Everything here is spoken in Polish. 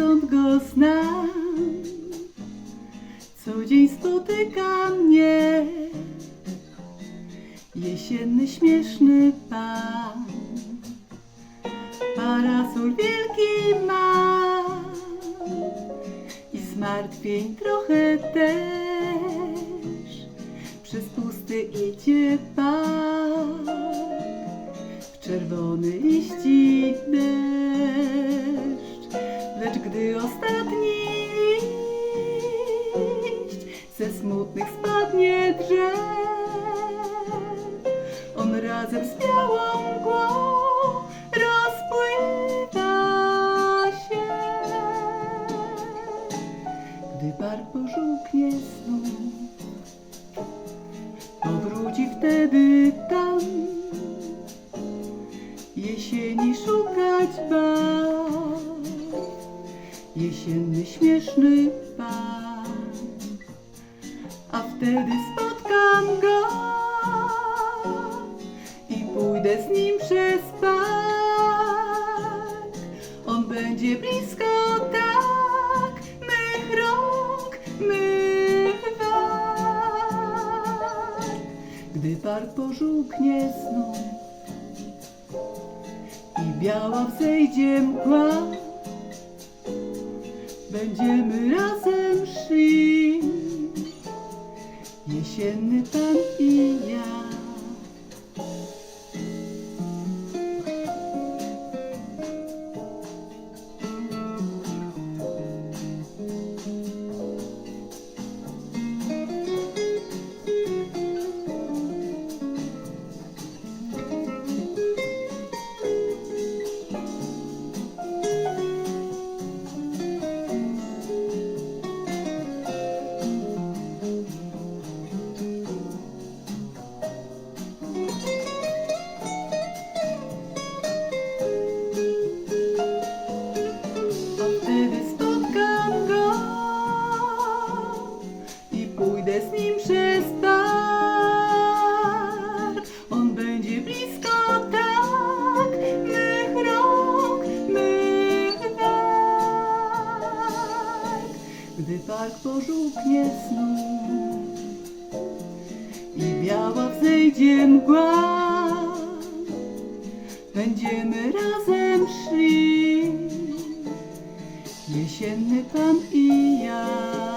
odkąd go znam. Co dzień spotyka mnie jesienny śmieszny pan. Parasol wielki ma i zmartwień trochę też. Przez pusty idzie pan w czerwony liści deszcz. Gdy ostatni liść ze smutnych spadnie drzew, on razem z białą mgłą rozpływa się. Gdy bar pożółknie znów, powróci wtedy tam jesieni szukać baw. Jesienny śmieszny pan, a wtedy spotkam go i pójdę z nim przez park. On będzie blisko tak mych rąk, mych warg. Gdy park pożółknie znów i biała wzejdzie mgła, będziemy razem szli, jesienny pan pożółknie znów i biała wzejdzie mgła, będziemy razem szli. Jesienny pan i ja.